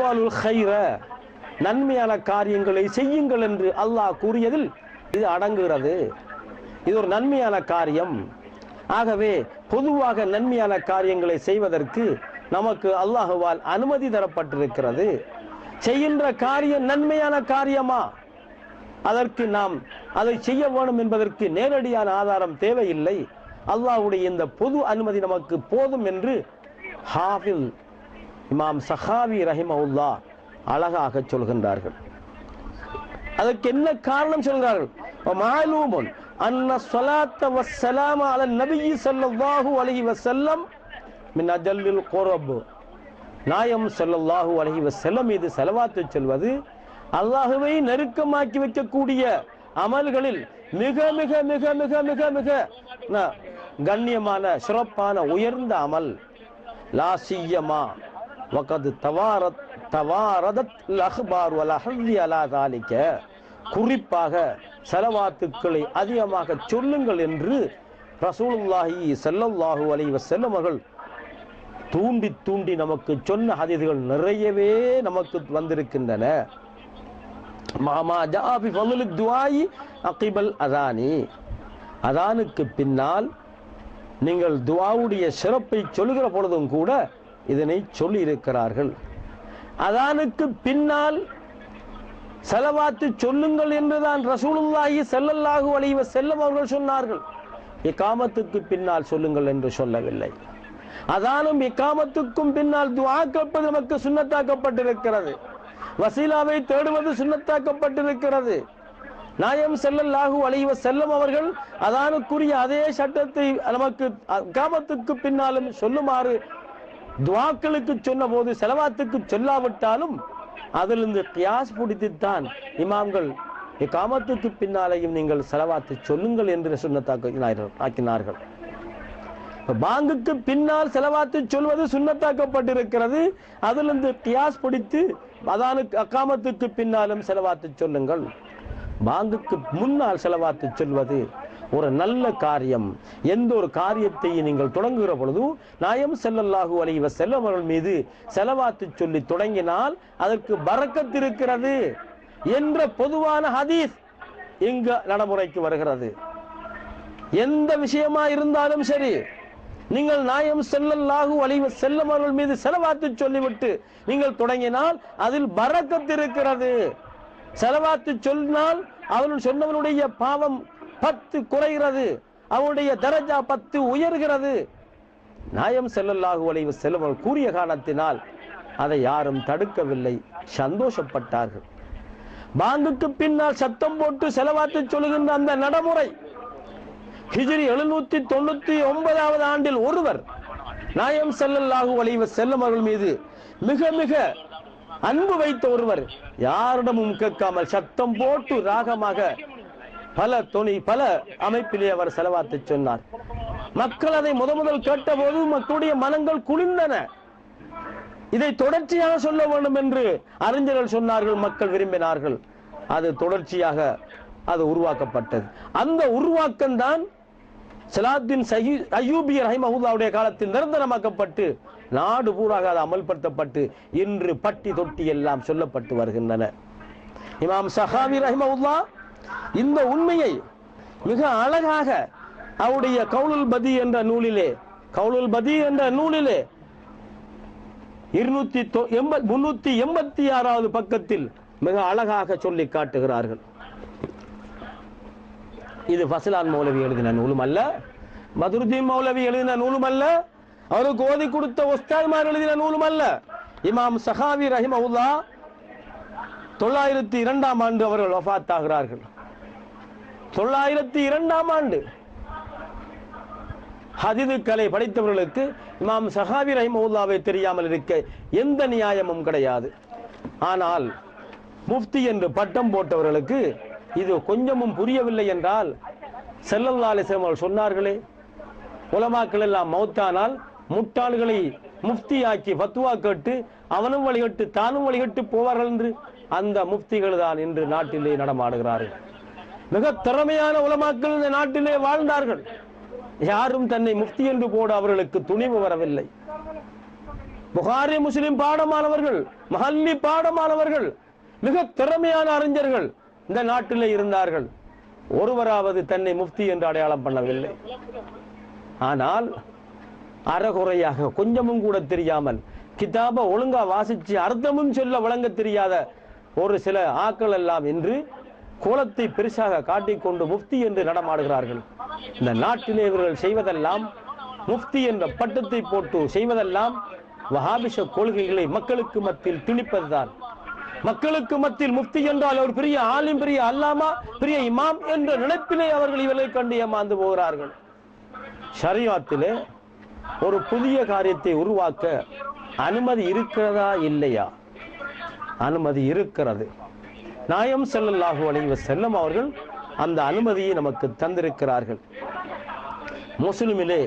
இஃபாலுல் ஹைர நன்மையான காரியங்களை செய்யுங்கள் என்று அல்லாஹ் கூறியதில் இது அடங்குகிறது. இது ஒரு நன்மையான காரியம். ஆகவே பொதுவாக நன்மையான காரியங்களை செய்வதற்கு நமக்கு அல்லாஹுவால் அனுமதி தரப்பட்டிருக்கிறது. செய்கின்ற காரியம் நன்மையான காரியமா? அதற்கு நாம் அதை செய்ய வேணும் என்பதற்கு நேரடியான ஆதாரம் தேவையில்லை. அல்லாஹ்வுடைய இந்த பொது அனுமதி நமக்கு போதும் என்று ஹாஃபில் இமாம் சஹாவி ரஹிமவுல்லா அழகாக சொல்கின்றார்கள். அதற்கு என்ன காரணம் சொல்கிறார்கள்? மாலூமுன் அன்ன ஸலாத்த வஸ்ஸலாம அல நபியி ஸல்லல்லாஹு அலைஹி வஸல்லம் மின் அஜல்லில் கோரபு. நாயம் ஸல்லல்லாஹு அலைஹி வஸல்லம் மீது செலவாத்து சொல்வது அல்லாஹுவை நெருக்கமாக்கி வைக்கக்கூடிய அமல்களில் மிக மிக மிக மிக மிக மிக கண்ணியமான சிறப்பான உயர்ந்த அமல். லாசியமா வக்கது தவாரத் தவாரதத் லஹ்பார் வல் அஹ்தி அலா தாலிக்க. குறிப்பாக செலவாத்துக்களை அதிகமாக சொல்லுங்கள் என்று ரசூலுல்லாஹி செல்லல்லாஹு அலைவ வஸல்லம் தூண்டி தூண்டி நமக்கு சொன்ன ஹதீதுகள் நிறையவே நமக்கு வந்திருக்கின்றன. மாமா ஜாபி ஃபதுலு துவாயி அகிபல் அதானி. அதானுக்கு பின்னால் நீங்கள் துவாவுடைய சிறப்பை சொல்லுகிற பொழுதும் கூட இதனை சொல்லியிருக்கிறார்கள். அதானுக்கு பின்னால் செலவாத்து சொல்லுங்கள் என்றுதான் ரசூலுல்லாஹி செல்லல்லாஹு அலைஹி செல்லும் அவர்கள் சொன்னார்கள். இக்காமத்துக்கு பின்னால் சொல்லுங்கள் என்று சொல்லவில்லை. அதானும் இக்காமத்துக்கும் பின்னால் துவா கேட்பது நமக்கு சுன்னத்தாக்கப்பட்டிருக்கிறது வசீலாவை தேடுவது சுன்னத்தாக்கப்பட்டிருக்கிறது நாயம் செல்லல்லாஹு அலைஹி செல்லும் அவர்கள் அதானுக்குரிய அதே சட்டத்தை நமக்கு காமத்துக்கு பின்னாலும் சொல்லுமாறு துவாக்களுக்கு சொன்ன போது செலவாத்துக்கு சொல்லாவிட்டாலும் அதிலிருந்து கியாஸ் பிடித்துத்தான் இமாம்கள் இக்காமத்துக்கு பின்னாலேயும் நீங்கள் செலவாத்து சொல்லுங்கள் என்று சுண்ணத்தாக்க ஆக்கினார்கள் பாங்குக்கு பின்னால் செலவாத்து சொல்வது சுண்ணத்தாக்கப்பட்டிருக்கிறது. அதிலிருந்து கியாஸ் பிடித்து அதானுக்கு அக்காமத்துக்கு பின்னாலும் செலவாத்து சொல்லுங்கள். பாங்குக்கு முன்னால் செலவாத்து சொல்வது ஒரு நல்ல காரியம். எந்த ஒரு காரியத்தை நீங்கள் தொடங்குகிற பொழுது நாயம் செல்லல்லாஹு அலைவ செல்லவர்கள் மீது செலவாத்து சொல்லி தொடங்கினால் அதற்கு பரக்கத் இருக்கிறது என்ற பொதுவான ஹதீஸ் இங்கு நடைமுறைக்கு வருகிறது. எந்த விஷயமா இருந்தாலும் சரி நீங்கள் நாயம் செல்லல்லாகு அழிவு வஸல்லம் அவர்கள் மீது செலவாத்து சொல்லிவிட்டு நீங்கள் தொடங்கினால் அதில் பரக்கத் இருக்கிறது. செலவாத்து சொன்னால் அவன் சொன்னவனுடைய பாவம் பத்து குறைகிறது. அவனுடைய தரஜா பத்து உயர்கிறது. நாயம் ஸல்லல்லாஹு அலைஹி செல்வன் கூறிய காரணத்தினால் அதை யாரும் தடுக்கவில்லை. சந்தோஷப்பட்டார்கள். பாங்குக்கு பின்னால் சத்தம் போட்டு செலவாத்து சொல்லுகின்ற அந்த நடைமுறை. ஹிஜிரி எழுநூத்தி தொண்ணூத்தி ஒன்பதாவது ஆண்டில் ஒருவர் நாயம் செல்லல்லாஹு அலைஹி செல்லும் அவர்கள் மீது மிக மிக அன்பு வைத்த ஒருவர் யாரிடமும் கேட்காமல் சத்தம் போட்டு ராகமாக பல துணி பல அமைப்பிலே அவர் செலவாத்து சொன்னார். மக்கள் அதை முத முதல் கேட்டபோது மக்களுடைய மனங்கள் குளிர்ந்தன. இதை தொடர்ச்சியாக சொல்ல வேண்டும் என்று அறிஞர்கள் சொன்னார்கள் மக்கள் விரும்பினார்கள். அது தொடர்ச்சியாக அது உருவாக்கப்பட்டது. அந்த உருவாக்கம் தான் சலாத்தின் சஹி அய்யூபி ரஹிமஹுல்லாவுடைய காலத்தில் நிரந்தரமாக்கப்பட்டு நாடு பூராக அது அமல்படுத்தப்பட்டு இன்று பட்டி தொட்டி எல்லாம் சொல்லப்பட்டு வருகின்றன. இமாம் சஹாவி ரஹிமஹுல்லா இந்த உண்மையை மிக அழகாக அவருடைய கவுலுல் பதி என்ற நூலிலே கவுலுல் பதி என்ற நூலிலே இருநூத்தி முன்னூத்தி எண்பத்தி ஆறாவது பக்கத்தில் மிக அழகாக சொல்லி காட்டுகிறார்கள். இது ஃபசலான் மௌலவி எழுதின நூலும் அல்ல மதுருதீன் மௌலவி எழுதின நூலும் அல்ல அவருக்கு ஓதி கொடுத்த ஒஸ்தாத்மார் எழுதின நூலும் அல்ல இமாம் சஹாவி ரஹிமவுல்லா தொள்ளாயிரத்தி இரண்டாம் ஆண்டு அவர்கள் வஃத் ஆகிறார்கள். தொள்ளாயிரத்தி இரண்டாம் ஆண்டு. ஹதிது கலை படித்தவர்களுக்கு இமாம் சஹாவி ரஹிமவுல்லாவை தெரியாமல் இருக்க எந்த நியாயமும் கிடையாது. ஆனால் முஃப்தி என்று பட்டம் போட்டவர்களுக்கு இது கொஞ்சமும் புரியவில்லை என்றால் செல்லல்லா அலிஸ்லாம் அவர்கள் சொன்னார்களே உலமாக்கள் எல்லாம் மௌத்தானால் முட்டாள்களை முஃப்தியாக்கி பத்துவா கேட்டு அவனும் வழிகட்டு தானும் வழிகட்டு போவார்கள் என்று அந்த முஃப்திகள் தான் இன்று நாட்டிலே நடமாடுகிறார்கள். மிக திறமையான உலமாக்கள் இந்த நாட்டிலே வாழ்ந்தார்கள். யாரும் தன்னை முக்தி என்று போட அவர்களுக்கு துணிவு வரவில்லை. புகாரி முஸ்லிம் பாடமானவர்கள் மஹல்லி பாடமானவர்கள் மிக திறமையான அறிஞர்கள் இந்த நாட்டிலே இருந்தார்கள். ஒருவராவது தன்னை முஃப்தி என்று அடையாளம் பண்ணவில்லை. ஆனால் அறகுறையாக கொஞ்சமும் கூட தெரியாமல் கிதாப ஒழுங்கா வாசிச்சு அர்த்தமும் சொல்ல வழங்க தெரியாத ஒரு சில ஆக்கள் எல்லாம் இன்று கோலத்தை பெருசாக காட்டிக்கொண்டு முஃப்தி என்று நடமாடுகிறார்கள். இந்த நாட்டிலே இவர்கள் செய்வதெல்லாம் முஃப்தி என்ற பட்டத்தை போட்டு செய்வதெல்லாம் வஹாபிஷ கொள்கைகளை மக்களுக்கு மத்தியில் திணிப்பதுதான். மக்களுக்கு மத்தியில் முஃப்தி என்றால் அவர் பெரிய ஆலிம் பெரிய அல்லாமா பெரிய இமாம் என்ற நினைப்பிலே அவர்கள் இவர்களை கண்டு ஏமாந்து போகிறார்கள். ஷரியாத்திலே ஒரு புதிய காரியத்தை உருவாக்க அனுமதி இருக்கிறதா இல்லையா? அனுமதி இருக்கிறது. நாயம் ஸல்லல்லாஹு அலைஹி செல்லம் அவர்கள் அந்த அனுமதியை நமக்கு தந்திருக்கிறார்கள். முஸ்லிமிலே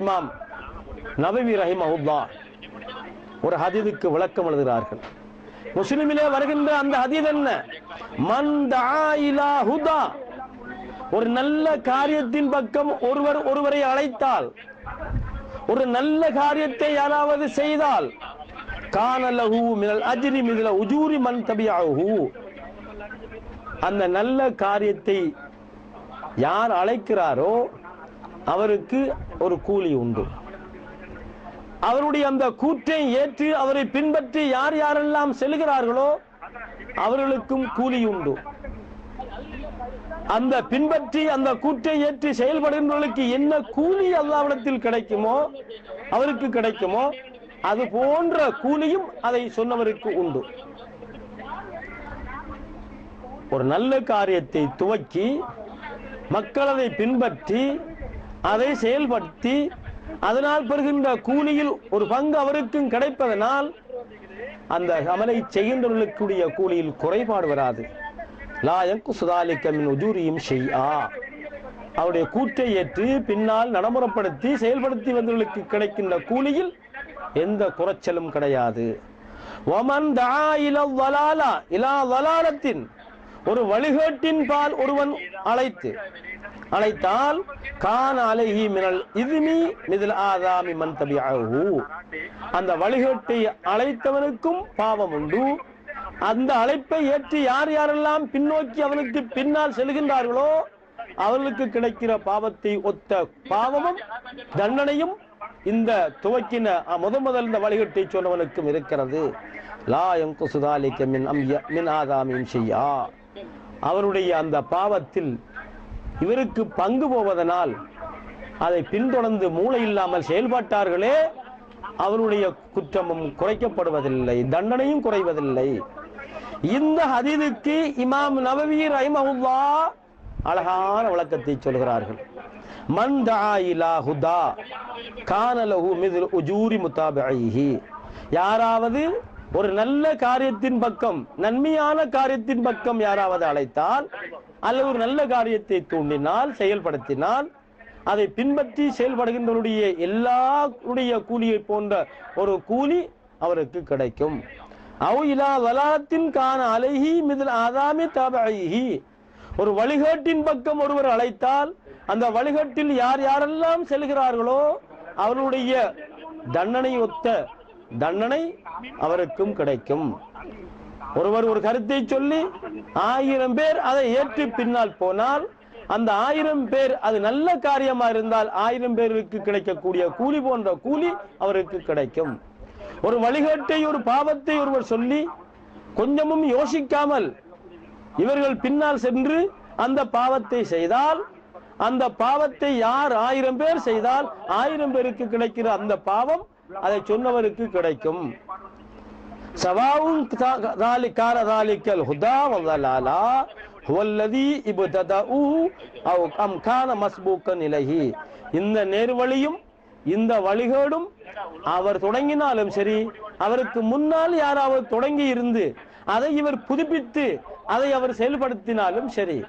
இமாம் நபவி ரஹிமஹுல்லா ஒரு ஹதீதுக்கு விளக்கம் எழுதுகிறார்கள். முஸ்லிமிலே வருகின்ற அந்த ஹதீத் என்ன? மன் ஹுதா ஒரு நல்ல காரியத்தின் பக்கம் ஒருவர் ஒருவரை அழைத்தால் ஒரு நல்ல காரியத்தை யாராவது செய்தால் கானலஹு மினல் அஜ்ரி மிதல உஜூரி மன் தபியஹு அந்த நல்ல காரியத்தை யார் அழைக்கிறாரோ அவருக்கு ஒரு கூலி உண்டு. அவருடைய அந்த கூற்றை ஏற்று அவரை பின்பற்றி யார் யாரெல்லாம் செல்கிறார்களோ அவர்களுக்கும் கூலி உண்டு. அந்த பின்பற்றி அந்த கூற்றை ஏற்றி செயல்படுகின்றவர்களுக்கு என்ன கூலி அல்லாவிடத்தில் கிடைக்குமோ அவருக்கு கிடைக்குமோ அது போன்ற கூலியும் அதை சொன்னவருக்கு உண்டு. ஒரு நல்ல காரியத்தை துவக்கி மக்கள் அதை பின்பற்றி அதை செயல்படுத்தி அதனால் பெறுகின்ற கூலியில் ஒரு பங்கு அவருக்கும் கிடைப்பதனால் அந்த அமலை செய்கின்றவர்களுக்குடைய கூலியில் குறைபாடு வராது. லாயக்கு சுதாலிக்கமின் உஜூரியும் செய்யா அவருடைய கூற்றை ஏற்று பின்னால் நடைமுறைப்படுத்தி செயல்படுத்தி வந்தவர்களுக்கு கிடைக்கின்ற கூலியில் எந்த குறைச்சலும் கிடையாது. ஒமன் தா இல வலாலா இலா வலாலத்தின் ஒரு வழிகேட்டின் பால் ஒருவன் அழைத்து அழைத்தால் கான் அலைஹி மினல் இதுமி மிதில் ஆதாமி மன் தபியஹு அந்த வழிகேட்டை அழைத்தவனுக்கும் பாவம் உண்டு. அந்த அழைப்பை ஏற்று யார் யாரெல்லாம் பின்னோக்கி அவனுக்கு பின்னால் செல்கின்றார்களோ அவர்களுக்கு கிடைக்கிற பாவத்தை ஒத்த பாவமும் தண்டனையும் இந்த துவக்கின முத முதல் இந்த வழிகட்டை சொன்னவனுக்கும் இருக்கிறது. லா எங்குசுதாலிக்க மின் அம்ய மின் ஆதாமின் செய்யா அவருடைய அந்த பாவத்தில் இவருக்கு பங்கு போவதனால் அதை பின்தொடர்ந்து மூளை இல்லாமல் செயல்பட்டார்களே அவருடைய குற்றமும் குறைக்கப்படுவதில்லை தண்டனையும் குறைவதில்லை. இந்த ஹதீதுக்கு இமாம் நபவி ரஹிமஹுல்லா அழகான விளக்கத்தை சொல்கிறார்கள். மன் ஹுதா கான லஹு உஜூரி முதாபிஹி யாராவது ஒரு நல்ல காரியத்தின் பக்கம் நன்மையான காரியத்தின் பக்கம் யாராவது அழைத்தால் அல்லது ஒரு நல்ல காரியத்தை தூண்டினால் செயல்படுத்தினால் அதை பின்பற்றி செயல்படுகின்றவருடைய எல்லாருடைய கூலியை போன்ற ஒரு கூலி அவருக்கு கிடைக்கும். அவ் இலா வலாத்தின் கான அலைஹி மிதில் ஆதாமி தபைஹி ஒரு வழிகாட்டின் பக்கம் ஒருவர் அழைத்தால் அந்த வழிகாட்டில் யார் யாரெல்லாம் செல்கிறார்களோ அவருடைய தண்டனை ஒத்த தண்டனை அவருக்கும் கிடைக்கும். ஒருவர் ஒரு கருத்தை சொல்லி ஆயிரம் பேர் அதை ஏற்று பின்னால் போனால் அந்த ஆயிரம் பேர் அது நல்ல காரியமா இருந்தால் ஆயிரம் பேருக்கு கிடைக்கக்கூடிய கூலி போன்ற கூலி அவருக்கு கிடைக்கும். ஒரு வழிகாட்டை ஒரு பாவத்தை ஒருவர் சொல்லி கொஞ்சமும் யோசிக்காமல் இவர்கள் பின்னால் சென்று அந்த பாவத்தை செய்தால் அந்த பாவத்தை யார் ஆயிரம் பேர் செய்தால் ஆயிரம் பேருக்கு கிடைக்கிற அந்த பாவம் அதை சொன்னவருக்கு கிடைக்கும். சவாவும் கால தாலிக்கல் ஹுதா ஹுவல்லதி அவ் மஸ்பூக்கன் இந்த நேர்வழியும் இந்த வழிகேடும் அவர் தொடங்கினாலும் சரி அவருக்கு முன்னால் யாராவது தொடங்கி இருந்து அதை இவர் புதுப்பித்து அதை அவர் செயல்படுத்தினாலும் சரி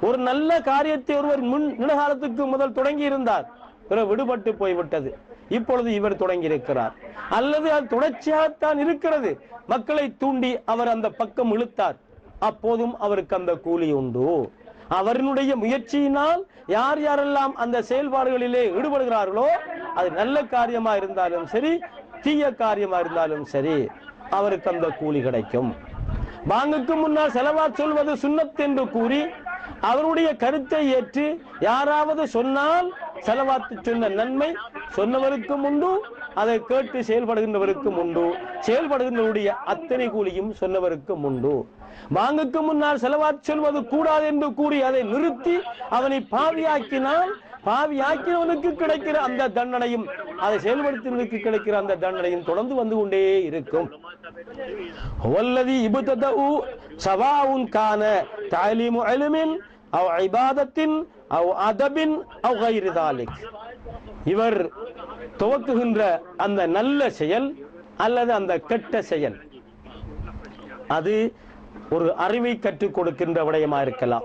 ஒரு நல்ல காரியத்தை ஒருவர் முன் நிலகாலத்துக்கு முதல் தொடங்கி இருந்தார் பிறகு விடுபட்டு போய்விட்டது. இப்பொழுது இவர் தொடங்கி இருக்கிறார் அல்லது அது தொடர்ச்சியாகத்தான் இருக்கிறது. மக்களை தூண்டி அவர் அந்த பக்கம் இழுத்தார். அப்போதும் அவருக்கு அந்த கூலி உண்டு. அவரினுடைய முயற்சியினால் யார் யாரெல்லாம் அந்த செயல்பாடுகளிலே ஈடுபடுகிறார்களோ அது நல்ல காரியமா இருந்தாலும் சரி தீய காரியமா இருந்தாலும் சரி அவருக்கு அந்த கூலி கிடைக்கும். பாங்குக்கு முன்னால் செலவா சொல்வது சுன்னத் என்று கூறி அவருடைய கருத்தை ஏற்று யாராவது சொன்னால் செலவாத்து சொன்ன நன்மை சொன்னவருக்கும் உண்டு அதை கேட்டு செயல்படுகின்றவருக்கும் உண்டு. செயல்படுகின்றவருடைய அத்தனை கூலியும் சொன்னவருக்கும் உண்டு. வாங்குக்கு முன்னால் செலவாத்து சொல்வது கூடாது என்று கூறி அதை நிறுத்தி அவனை பாவியாக்கினால் பாவியாக்கினவனுக்கு கிடைக்கிற அந்த தண்டனையும் அதை செயல்படுத்தினருக்கு கிடைக்கிற அந்த தண்டனையும் தொடர்ந்து வந்து கொண்டே இருக்கும். வல்லதி இபுத்ததஉ சவாவுன் கான தாலீமு இல்மின் அவ் இபாதத்தின் அவ் அதபின் அவ் கைரி தாலிக் இவர் துவக்குகின்ற அந்த நல்ல செயல் அல்லது அந்த கெட்ட செயல். அது ஒரு அறிவை கற்றுக் கொடுக்கின்ற விடயமா இருக்கலாம்.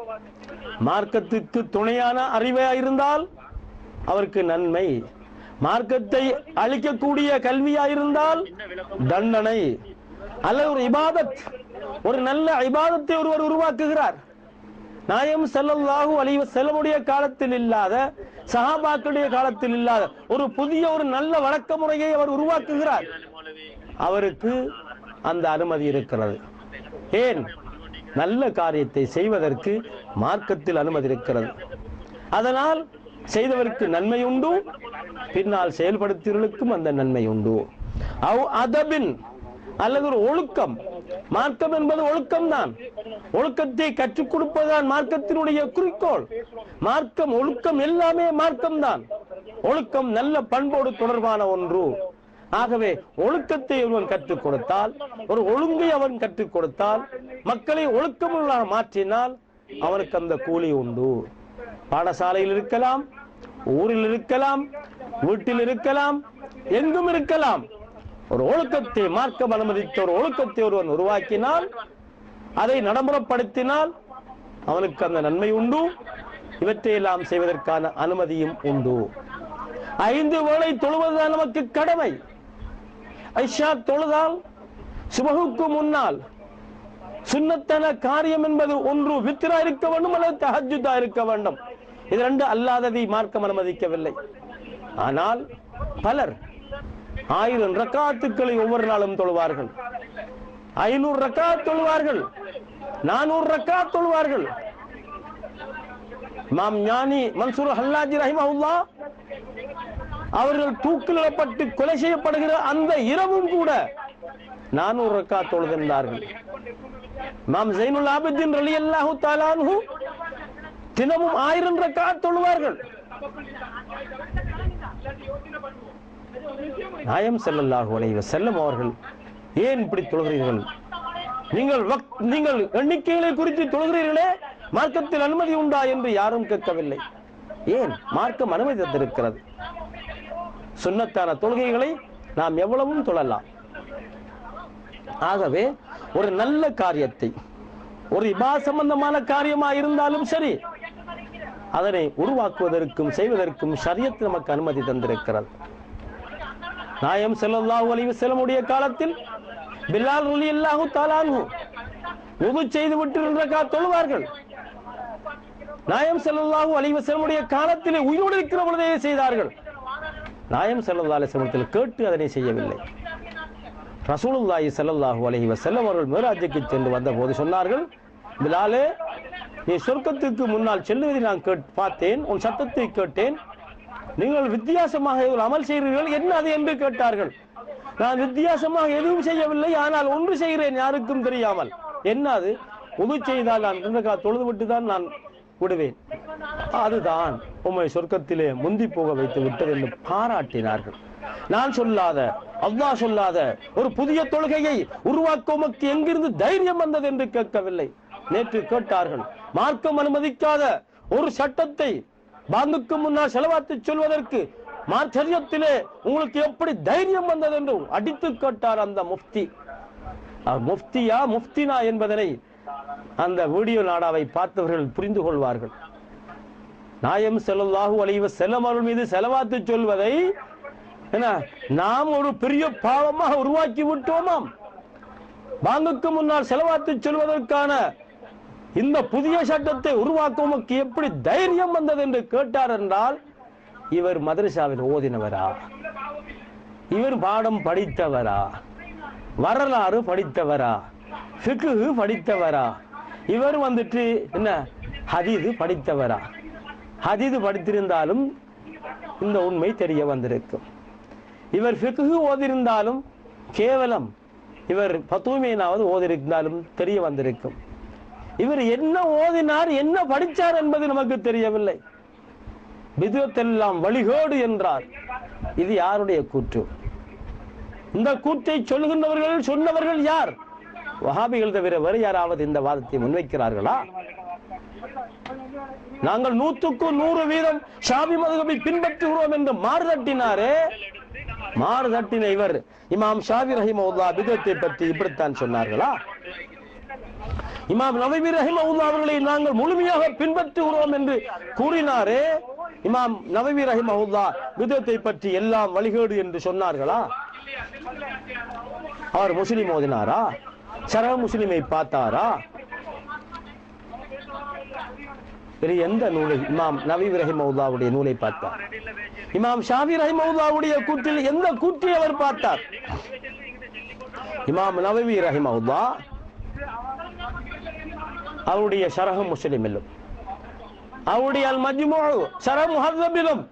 மார்க்கத்துக்கு துணையான அறிவையா இருந்தால் அவருக்கு நன்மை. மார்க்கத்தை அளிக்கக்கூடிய கல்வியா இருந்தால் தண்டனை. அல்லது ஒரு இபாதத் ஒரு நல்ல இபாதத்தை ஒருவர் உருவாக்குகிறார். நாயம் ஸல்லல்லாஹு அழிவு செல்லமுடைய காலத்தில் இல்லாத சஹாபாக்களுடைய காலத்தில் இல்லாத ஒரு புதிய ஒரு நல்ல வழக்க முறையை அவர் உருவாக்குகிறார். அவருக்கு அந்த அனுமதி இருக்கிறது. ஏன்? நல்ல காரியத்தை செய்வதற்கு மார்க்கத்தில் அனுமதி இருக்கிறது. அதனால் செய்தவருக்கு நன்மை உண்டு பின்னால் செயல்படுத்தியவர்களுக்கும் அந்த நன்மை உண்டு. அவ் அதபின் அல்லது ஒரு ஒழுக்கம் மார்க்கம் என்பது ஒழுக்கம் தான் ஒழுக்கத்தை கற்றுக் கொடுப்பதுதான் மார்க்கத்தினுடைய குறிக்கோள். மார்க்கம் ஒழுக்கம் எல்லாமே மார்க்கம் தான் ஒழுக்கம் நல்ல பண்போடு தொடர்பான ஒன்று. ஆகவே ஒழுக்கத்தை ஒருவன் கற்றுக் கொடுத்தால் ஒரு ஒழுங்கை அவன் கற்றுக் கொடுத்தால் மக்களை ஒழுக்கமுள்ளாக மாற்றினால் அவனுக்கு அந்த கூலி உண்டு. பாடசாலையில் இருக்கலாம் ஊரில் இருக்கலாம் வீட்டில் இருக்கலாம் எங்கும் இருக்கலாம். ஒரு ஒழுக்கத்தை மார்க்கம் அனுமதித்த ஒரு ஒழுக்கத்தை ஒருவன் உருவாக்கினால் அதை நடைமுறைப்படுத்தினால் அவனுக்கு அந்த நன்மை உண்டு. இவற்றையெல்லாம் செய்வதற்கான அனுமதியும் உண்டு. ஐந்து வேளை தொழுவதுதான் நமக்கு கடமை. ஐஷா தொழுதால் சுபகுக்கு முன்னால் சுன்னத்தன காரியம் என்பது ஒன்று வித்திரா இருக்க வேண்டும் அல்லது தஹஜுதா இருக்க வேண்டும். இது ரெண்டு அல்லாததை மார்க்கம் அனுமதிக்கவில்லை. ஆனால் பலர் ஆயிரம் ரக்காத்துக்களை ஒவ்வொரு நாளும் தொழுவார்கள். ஐநூறு ரக்கா தொழுவார்கள். நானூறு ரக்கா தொழுவார்கள். மாம் ஞானி மன்சூர் ஹல்லாஜி ரஹிமஹுல்லா அவர்கள் தூக்கிலிடப்பட்டு கொலை செய்யப்படுகிற அந்த இரவும் கூட நானூறு ரக்கா தொழுகின்றார்கள். மாம் ஜெயினுல் ஆபித்தின் ரலி அல்லாஹு தாலானு தினமும் ஆயிரம் ரக்கா தொழுவார்கள். நாயம் ஸல்லல்லாஹு அலைஹி செல்லும் அவர்கள் ஏன் இப்படி தொழுகிறீர்கள்? நீங்கள் நீங்கள் எண்ணிக்கைகளை குறித்து தொழுகிறீர்களே மார்க்கத்தில் அனுமதி உண்டா என்று யாரும் கேட்கவில்லை. ஏன்? மார்க்கம் அனுமதி தந்திருக்கிறது. சுண்ணத்தான தொழுகைகளை நாம் எவ்வளவும் தொழலாம். ஆகவே ஒரு நல்ல காரியத்தை ஒரு இபா சம்பந்தமான காரியமா இருந்தாலும் சரி அதனை உருவாக்குவதற்கும் செய்வதற்கும் ஷரியத் நமக்கு அனுமதி தந்திருக்கிறது. நாயம் செல்லல்லாஹு அலைஹி செல்லமுடைய காலத்தில் பிலால் ரலியல்லாஹு தஆலாஹு உது செய்து விட்டிருந்த கா தொழுவார்கள். நாயம் செல்லல்லாஹு அலைஹி வஸல்லமுடைய காலத்திலே உயிரோடு இருக்கிற பொழுதே செய்தார்கள். நாயம் ஸல்லல்லாஹு அலைஹி கேட்டு அதனை செய்யவில்லை. ரசூலுல்லாஹி ஸல்லல்லாஹு அலைஹி வஸல்லம் அவர்கள் மேராஜுக்கு சென்று வந்தபோது சொன்னார்கள் பிலாலே நீ சொர்க்கத்துக்கு முன்னால் செல்லுவதை நான் கேட் பார்த்தேன் உன் சத்தத்தை கேட்டேன். நீங்கள் வித்தியாசமாக அமல் செய்கிறீர்கள். என்ன அது என்று கேட்டார்கள். நான் வித்தியாசமாக எதுவும் செய்யவில்லை ஆனால் ஒன்று செய்கிறேன் யாருக்கும் தெரியாமல். என்ன அது? உது செய்தால் நான் ரெண்டு தொழுது விட்டு தான் நான் விடுவேன். அதுதான் உம்மை சொர்க்கத்திலே முந்தி போக வைத்து விட்டது என்று பாராட்டினார்கள். நான் சொல்லாத அவ்வா சொல்லாத ஒரு புதிய தொழுகையை உருவாக்க உமக்கு எங்கிருந்து தைரியம் வந்தது என்று கேட்கவில்லை. நேற்று கேட்டார்கள் மார்க்கம் அனுமதிக்காத ஒரு சட்டத்தை பாங்குக்கு முன்னால் செலவாத்து சொல்வதற்கு மார்ச்சரியத்திலே உங்களுக்கு எப்படி தைரியம் வந்தது என்று அடித்து கேட்டார் அந்த முஃப்தி. முஃப்தியா முஃப்தினா என்பதனை அந்த வீடியோ நாடாவை பார்த்தவர்கள் புரிந்து கொள்வார்கள். நாயம் ஸல்லல்லாஹு அலைஹி வஸல்லம் அவர்கள் மீது செலவாத்து சொல்வதை என்ன நாம் ஒரு பெரிய பாவமாக உருவாக்கி விட்டோமாம். பாங்குக்கு முன்னால் செலவாத்து சொல்வதற்கான இந்த புதிய சட்டத்தை உருவாக்குவதற்கு எப்படி தைரியம் வந்தது என்று கேட்டார் என்றால் இவர் மதரசாவில் ஓதினவரா? இவர் பாடம் படித்தவரா? வரலாறு படித்தவரா? ஃபிக்ஹு படித்தவரா? இவர் வந்துட்டு என்ன? ஹதீது படித்தவரா? ஹதீது படித்திருந்தாலும் இந்த உண்மை தெரிய வந்திருக்கும். இவர் ஃபிக்ஹு ஓதிருந்தாலும் கேவலம் இவர் பத்துமையினாவது ஓதிருந்தாலும் தெரிய வந்திருக்கும். இவர் என்ன ஓதினார் என்ன படித்தார் என்பது நமக்கு தெரியவில்லை. விதத்தெல்லாம் வழிகோடு என்றார். இது யாருடைய கூற்று? இந்த கூற்றை சொல்லுகின்றவர்கள் சொன்னவர்கள் யார்? வஹாபிகள் தவிர வேறு யாராவது இந்த வாதத்தை முன்வைக்கிறார்களா? நாங்கள் நூற்றுக்கு நூறு வீதம் ஷாபி மதுகபை பின்பற்றுகிறோம் என்று மாறுதட்டினாரே மாறுதட்டின இவர் இமாம் ஷாபி ரஹிமவுல்லா விதத்தை பற்றி இப்படித்தான் சொன்னார்களா? இமாம் நவீபி ரஹிமவுல்லா அவர்களை நாங்கள் முழுமையாக பின்பற்றுகிறோம் என்று கூறினாரே. இமாம் நவவி ரஹிமவுல்லா விதத்தை பற்றி எல்லாம் வழிகேடு என்று சொன்னார்களா? அவர் முஸ்லிம் ஓதினாரா? சரக முஸ்லிமை பார்த்தாரா? வேறு எந்த நூலை? இமாம் நவீப் ரஹிமவுல்லாவுடைய நூலை பார்த்தார். இமாம் ஷாஃபி ரஹிமவுல்லாவுடைய கூற்றில் எந்த கூற்றை அவர் பார்த்தார்? இமாம் நவவி ரஹிமவுல்லா அவருடைய ஷரஹ முஸ்லிமிலும் அவருடைய அல் மஜ்மூ சரகம் முஹzzபிலும்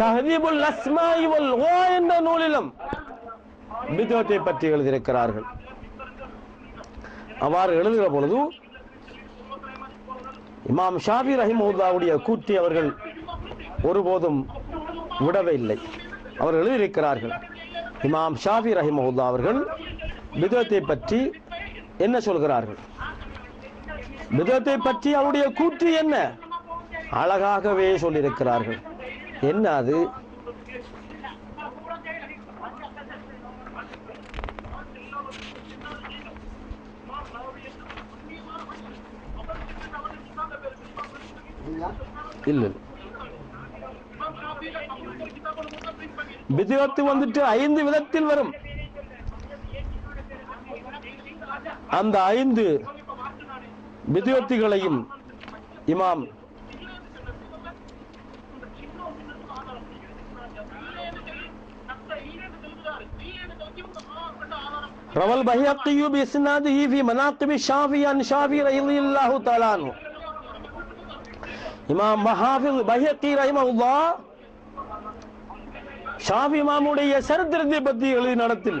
தஹதீபுல் அஸ்மாஇ வல் ஓ என்ற நூலிலும் பிதத்தை பற்றி எழுதியிருக்கிறார்கள். அவ்வாறு எழுதுகிற பொழுது இமாம் ஷாபி ரஹிமுல்லாவுடைய கூத்தி அவர்கள் ஒருபோதும் விடவே இல்லை. அவர் எழுதியிருக்கிறார்கள் இமாம் ஷாபி ரஹிமஹுல்லா அவர்கள் பிதத்தை பற்றி என்ன சொல்கிறார்கள்? மிதத்தை பற்றி அவருடைய கூற்று என்ன? அழகாகவே சொல்லியிருக்கிறார்கள். என்ன அது? இல்ல இல்ல. வந்துட்டு ஐந்து விதத்தில் வரும். அந்த ஐந்து பிதுகத்துகளையும் இமாம் روى البيهقي بإسناده في مناقب الشافعي عن شافعي رضي الله تعالى عنه இமாம் மஹாஃபில் பைஹக்கி ரஹிமஹுல்லா ஷாஃபி இமாமுடைய சரித்திரத்தை பற்றி எழுதி நடத்தில்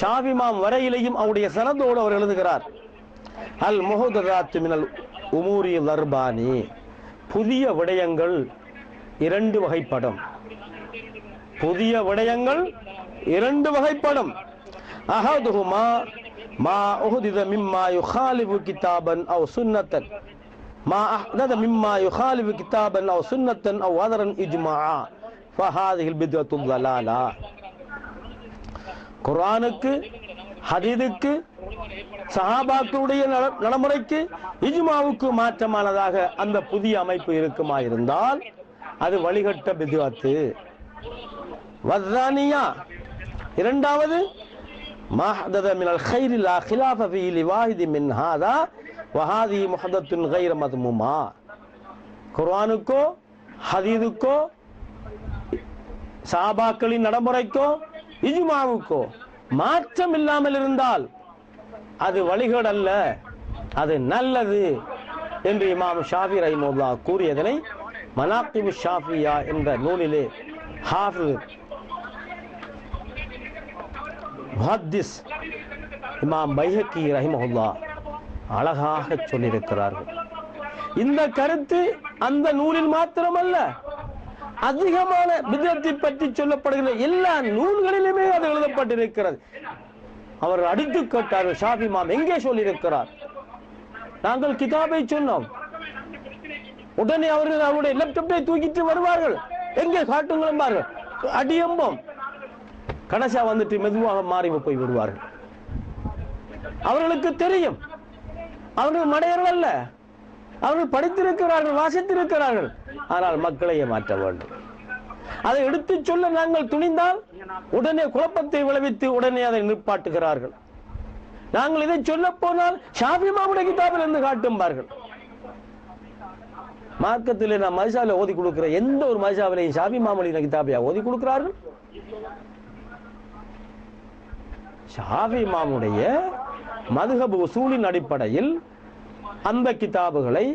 ஷாஃபி இமாம் வரையிலையும் அவருடைய சனதோடு அவர் எழுதுகிறார் அல் முகதராத்து மினல் உமூரி வர்பானி. புதிய விடயங்கள் இரண்டு வகைப்படும். புதிய விடயங்கள் இரண்டு வகைப்படும். அஹதுஹுமா மா உஹுதித மிம்மா யுஹாலிபு கிதாபன் அவ் சுன்னத்தன். மா அஹ்தத மிம்மா யுஹாலிபு கிதாபன் அவ் சுன்னத்தன் அவ் அதரன் இஜ்மா ஃபஹாதிஹில் பித்வத்துல் தலாலா. குர்ஆனுக்கு ஹதீதுக்கு சஹாபாக்களுடைய நடைமுறைக்கு இஜ்மாவுக்கு மாற்றமானதாக அந்த புதிய அமைப்பு இருக்குமா இருந்தால் அது வழிகட்ட பிதுவாத்து வர்தானியா இரண்டாவது மாஹதத மினல் ஹைரில் அஹிலாஃப ஃபீலி வஹாதி முஹதத்துன் கைர மதுமுமா குர்ஆனுக்கோ ஹதீதுக்கோ சாபாக்களின் நடைமுறைக்கோ இஜ்மாவுக்கோ மாற்றம் இல்லாமல் இருந்தால் அது வழிகேடு அல்ல அது நல்லது என்று இமாம் ஷாஃபி ரஹிமுல்லா கூறியதனை மனாக்கிபு ஷாஃபியா என்ற நூலிலே ஹாஃபிஸ் முஹத்திஸ் இமாம் பைஹக்கி ரஹிமஹுல்லா அழகாக சொல்லியிருக்கிறார்கள். இந்த கருத்து அந்த நூலில் மாத்திரமல்ல அதிகமான பிதத்தை பற்றி சொல்லப்படுகிற எல்லா நூல்களிலுமே அது எழுதப்பட்டிருக்கிறது. அவர் அடித்து கேட்டார்கள் ஷாஃபி மாம் எங்கே சொல்லியிருக்கிறார்? நாங்கள் கிதாபை சொன்னோம். உடனே அவர்கள் அவருடைய லேப்டாப்பை தூக்கிட்டு வருவார்கள். எங்கே காட்டுங்களும் பாருங்கள் அடியம்பம் கடைசியா வந்துட்டு மெதுவாக மாறி போய் விடுவார்கள். அவர்களுக்கு தெரியும். அவர்கள் மடையர்கள் அல்ல. அவர்கள் படித்திருக்கிறார்கள் வாசித்திருக்கிறார்கள். ஆனால் மக்களை மாற்ற வேண்டும். அதை எடுத்து சொல்ல நாங்கள் துணிந்தால் உடனே குழப்பத்தை விளைவித்து உடனே அதை நிற்பாட்டுகிறார்கள் நாங்கள் இதை சொல்ல போனால் ஷாபிமாவுடைய கிதாபில் இருந்து காட்டும்பார்கள் மார்க்கத்தில் நான் மதுசாவில் ஓதி கொடுக்கிற எந்த ஒரு மதுசாவிலையும் ஷாபி மாமலின கிதாபியா ஓதி கொடுக்கிறார்கள்? ஷாபி மாமுடைய மதுகபு உசூலின் அடிப்படையில் அந்த கிதாபுகளை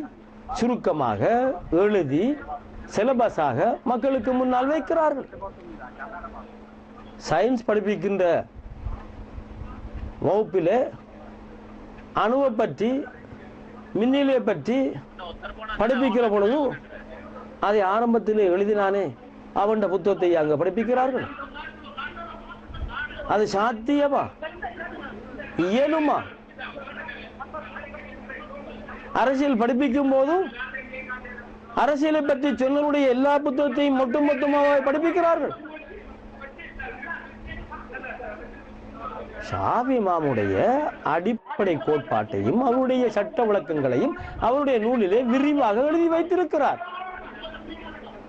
சுருக்கமாக எழுதி சிலபஸாக மக்களுக்கு முன்னால் வைக்கிறார்கள். சயின்ஸ் படிப்பிக்கின்ற வகுப்பில் அணுவை பற்றி மின்னிலை பற்றி படிப்பிக்கிற பொழுது அதை ஆரம்பத்தில் எழுதினானே அவன் புத்தகத்தை அங்கே படிப்பிக்கிறார்கள். அது சாத்தியமா? இயலுமா? அரசியல் படிப்பிக்கும் போதும் அரசியலை பற்றி சொன்னருடைய எல்லா புத்தகத்தையும் ஒட்டுமொத்தமாக படிப்பிக்கிறார்கள். ஷாவி மாமுடைய அடிப்படை கோட்பாட்டையும் அவருடைய சட்ட விளக்கங்களையும் அவருடைய நூலிலே விரிவாக எழுதி வைத்திருக்கிறார்.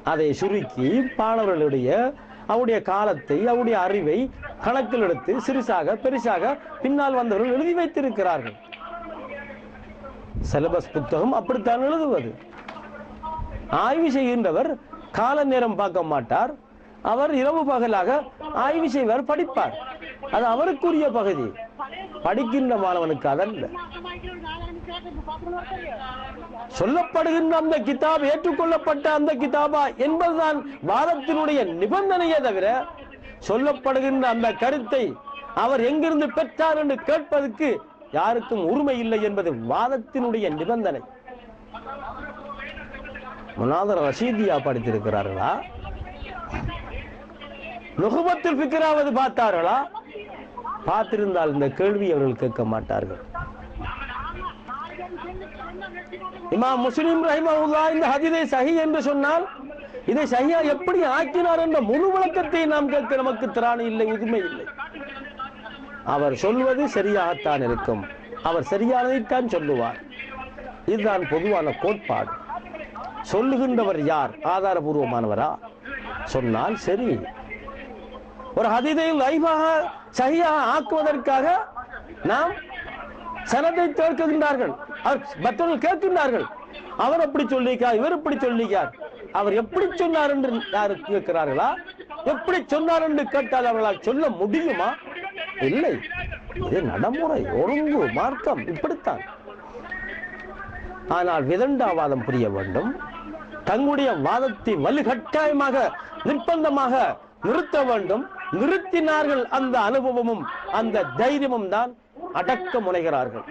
அதை சுருக்கி பாடவர்களுடைய அவருடைய காலத்தை அவருடைய அறிவை கணக்கில் எடுத்து சிறுசாக பெருசாக பின்னால் வந்தவர்கள் எழுதி வைத்திருக்கிறார்கள். சிலபஸ் புத்தகம் அப்படித்தான் எழுதுவது. ஆய்வு செய்கின்றவர் கால நேரம் பார்க்க மாட்டார். அவர் இரவு பகலாக ஆய்வு செய்வார் படிப்பார். அது அவருக்குரிய பகுதி. படிக்கின்ற மாணவனுக்கு அதல்ல. சொல்லப்படுகின்ற அந்த கிதாப் ஏற்றுக்கொள்ளப்பட்ட அந்த கிதாபா என்பதுதான் வாதத்தினுடைய நிபந்தனையே தவிர சொல்லப்படுகின்ற அந்த கருத்தை அவர் எங்கிருந்து பெற்றார் என்று கேட்பதற்கு யாருக்கும் உரிமை இல்லை என்பது வாதத்தினுடைய நிபந்தனை. முனாதர் ரஷீதியா படித்திருக்கிறார்களா? நுகமத்தில் பிக்கராவது பார்த்தார்களா? பார்த்திருந்தால் இந்த கேள்வி அவர்கள் கேட்க மாட்டார்கள். இமாம் முஸ்லிம் ரஹிமஹுல்லா இந்த ஹதிதை சஹி என்று சொன்னால் இதை சஹியா எப்படி ஆக்கினார் என்ற முழு விளக்கத்தை நாம் கேட்க நமக்கு திராணி இல்லை உரிமை இல்லை. அவர் சொல்வது சரியாகத்தான் இருக்கும். அவர் சரியானதைத்தான் சொல்லுவார். இதுதான் பொதுவான கோட்பாடு. சொல்லுகின்றவர் யார்? ஆதாரபூர்வமானவரா? சொன்னால் சரி. ஒரு ஹதீதை லைவாக சரியாக ஆக்குவதற்காக நாம் சனத்தை தோற்கின்றார்கள் அவர் மற்றவர்கள் கேட்கின்றார்கள். அவர் அப்படி சொல்லிக்கார் இவர் இப்படி சொல்லிக்கார் அவர் எப்படி சொன்னார் என்று யாரு கேட்கிறார்களா? எப்படி சொன்னார் என்று கேட்டால் அவர்களால் சொல்ல முடியுமா? இல்லை. இது நடைமுறை ஒழுங்கு மார்க்கம் இப்படித்தான். ஆனால் விதண்டாவாதம் புரிய வேண்டும். தங்களுடைய வாதத்தை வலுக்கட்டாயமாக நிர்பந்தமாக நிறுத்த வேண்டும். நிறுத்தினார்கள் அந்த அனுபவமும் அந்த தைரியமும் தான் அடக்க முனைகிறார்கள்.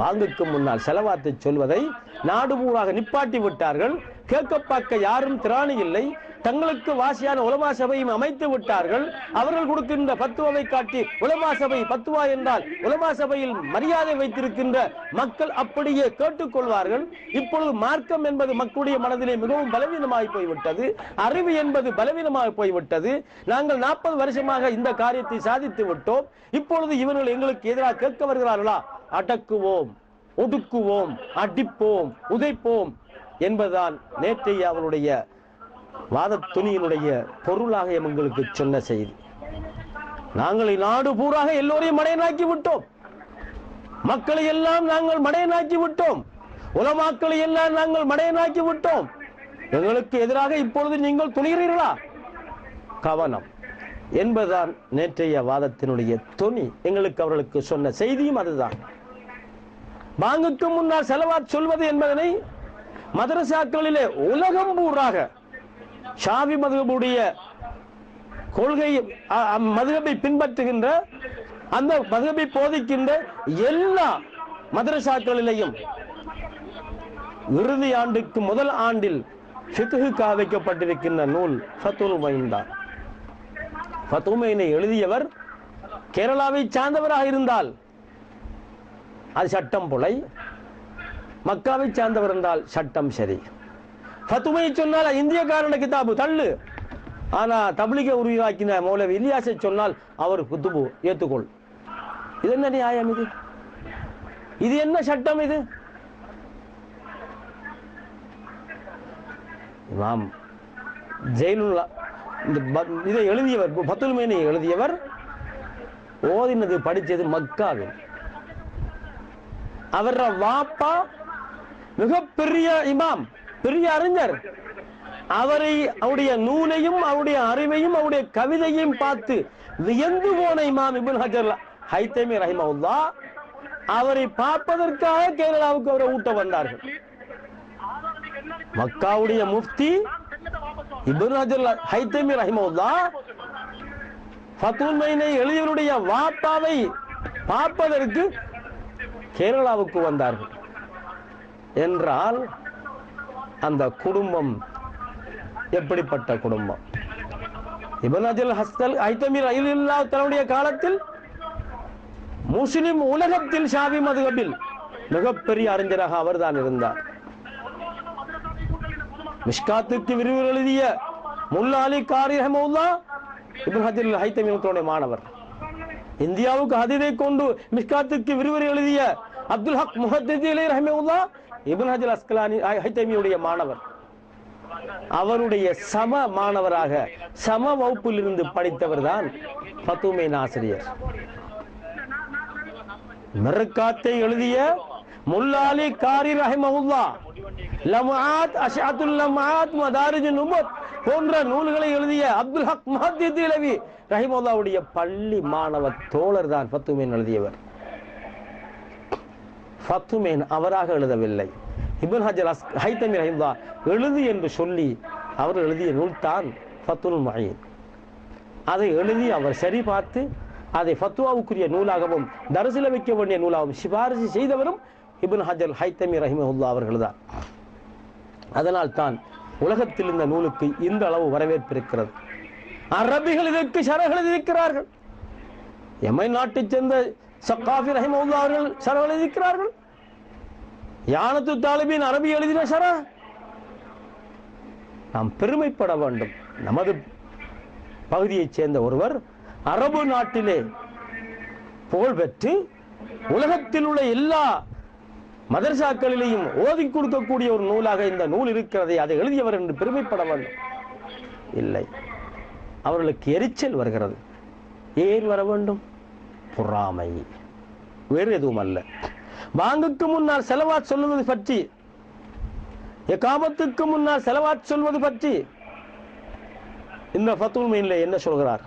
பாங்குக்கு முன்னால் செலவாத்தை சொல்வதை நாடு பூராக நிப்பாட்டி விட்டார்கள். கேட்க பார்க்க யாரும் திராணி இல்லை. தங்களுக்கு வாசியான உலமா சபையும் அமைத்து விட்டார்கள். அவர்கள் கொடுக்கின்ற பத்துவாவை காட்டி உலமா சபை பத்துவா என்றால் உலமா சபையில் மரியாதை வைத்திருக்கின்ற மக்கள் அப்படியே கேட்டுக்கொள்வார்கள். இப்பொழுது மார்க்கம் என்பது மக்களுடைய மனதிலே மிகவும் பலவீனமாய் போய்விட்டது. அறிவு என்பது பலவீனமாக போய்விட்டது. நாங்கள் நாற்பது வருஷமாக இந்த காரியத்தை சாதித்து விட்டோம். இப்பொழுது இவர்கள் எங்களுக்கு எதிராக கேட்க வருகிறார்களா? அடக்குவோம் ஒடுக்குவோம் அடிப்போம் உதைப்போம் என்பதுதான் நேற்றைய அவருடைய வாதத் துணியினுடைய பொருளாக எங்களுக்கு சொன்ன செய்தி. நாங்கள் நாடு பூராக எல்லோரையும் மடையனாக்கி விட்டோம். மக்களை எல்லாம் நாங்கள் மடையனாக்கி விட்டோம். உலமாக்களை எல்லாம் நாங்கள் மடையனாக்கி விட்டோம். எங்களுக்கு எதிராக இப்பொழுது நீங்கள் துணிகிறீர்களா? கவனம். என்பதுதான் நேற்றைய வாதத்தினுடைய துணி எங்களுக்கு அவர்களுக்கு சொன்ன செய்தியும் அதுதான். பாங்குக்கு முன்னால் செலவாத் சொல்வது என்பதனை மதரசாக்களிலே உலகம் பூராக ஷாவி மதுகபுடைய கொள்கை அ- மதுகபை பின்பற்றுகின்ற அந்த மதுகபை போதிக்கின்ற எல்லா மதரசாக்களிலேயும் இறுதி ஆண்டுக்கு முதல் ஆண்டில் ஃபித்ஹுக்கா வைக்கப்பட்டிருக்கின்ற நூல் ஃபத்துல் மைந்தா. ஃபத்துமைனை எழுதியவர் கேரளாவை சார்ந்தவராக இருந்தால் அது சட்டம் புலை. மக்காவை சார்ந்தவர் என்றால் சட்டம் சரி. பத்துமையை சொன்னால் இந்தியக்காரன கிதாபு தள்ளு. ஆனா தபிலிக உருவாக்கின மௌலவி இல்லியாசை சொன்னால் அவர் குத்துபு ஏத்துக்கொள். இது என்ன நியாயம் இது? இது என்ன சட்டம் இது? நாம் ஜெயிலுல்லா இந்த இதை எழுதியவர் பத்துல்மேனி எழுதியவர் ஓதினது படிச்சது மக்காவில். அவர வாப்பா மிகப்பெரிய இமாம். பெரிய அறிஞர். அவரை அவருடைய நூலையும் அவருடைய அறிவையும் அவருடைய கவிதையையும் பார்த்து வியந்து போன இமாம் இபின் ஹஜர் ஹைத்தமி ரஹிமவுல்லா அவரை பார்ப்பதற்காக கேரளாவுக்கு அவரை ஊட்ட வந்தார்கள். மக்காவுடைய முஃப்தி இபின் ஹஜர் ஹைத்தமி ரஹிமவுல்லா ஃபத்துல் எளியவருடைய எழுதியவருடைய வாப்பாவை பார்ப்பதற்கு கேரளாவுக்கு வந்தார்கள். என்றால் அந்த குடும்பம் எப்படிப்பட்ட குடும்பம்? இபன் அஜல் ஹஸ்தல் ஐத்தமீர் ரயிலில்லா தன்னுடைய காலத்தில் முஸ்லிம் உலகத்தில் ஷாபி மதுகபில் மிகப்பெரிய அறிஞராக அவர்தான் இருந்தார். மிஷ்காத்துக்கு விரிவு எழுதிய முல்லா அலி காரி ரஹமுல்லா இப்னு ஹஜர் ஹைத்தமீனுடைய மாணவர். இந்தியாவுக்கு ஹதீதை கொண்டு மிஷ்காத்துக்கு விரிவுரை எழுதிய அப்துல் ஹக் முஹத்திலே ரஹமேவுல்லா ரஹமுல்லா ஹஜல் அஸ்கலானி ஹைத்தமியுடைய மாணவர். அவருடைய சம மாணவராக சம வகுப்பில் இருந்து படித்தவர் தான் பத்துமேன் ஆசிரியர் மெருக்காத்தை எழுதிய முல்லாலி காரி ரஹிமவுல்லா லமாத் அஷாத்துல் லமாத் மதாரிஜ் நுபத் போன்ற நூல்களை எழுதிய அப்துல் ஹக் மஹதி இலவி ரஹிமுல்லாவுடைய பள்ளி மாணவ தோழர் தான் ஃபத்துமேன் எழுதியவர். ஃபத்துமேன் அவராக எழுதவில்லை. இபுன் ஹஜர் அஸ் ஹைத்தமி ரஹிம்தா எழுது என்று சொல்லி அவர் எழுதிய நூல் தான் ஃபத்துல் மயின் அதை எழுதி அவர் சரி பார்த்து அதை ஃபத்துவாவுக்குரிய நூலாகவும் தரிசில வைக்க வேண்டிய நூலாகவும் சிபாரிசு செய்தவரும் இப்னு ஹஜர் ஹைத்தமி ரஹிமஹுல்லா அவர்கள் தான். அதனால் தான் உலகத்தில் இந்த நூலுக்கு இந்த அளவு வரவேற்பு இருக்கிறது. அரபிகள் இதற்கு சரகள் இருக்கிறார்கள். எமை நாட்டைச் சேர்ந்த சக்காஃபி ரஹிம் அவர்கள் ஷரஹ் எழுதியிருக்கிறார்கள். யானத்து தாலிபின் அரபி எழுதின சரா நாம் பெருமைப்பட வேண்டும். நமது பகுதியைச் சேர்ந்த ஒருவர் அரபு நாட்டிலே புகழ் பெற்று உலகத்தில் உள்ள எல்லா மதரசாக்களிலேயும் ஓதி கொடுக்கக்கூடிய ஒரு நூலாக இந்த நூல் இருக்கிறதை அதை எழுதியவர் என்று பெருமைப்பட வேண்டும். இல்லை. அவர்களுக்கு எரிச்சல் வருகிறது. ஏன் வர வேண்டும்? பொறாமை. வேறு எதுவும் அல்ல. வாங்குக்கு முன்னால் செலவாத் சொல்லுவது பற்றி எக்காமத்துக்கு முன்னால் செலவாத் சொல்வது பற்றி இந்த ஃபத்துல் மீன்ல என்ன சொல்கிறார்?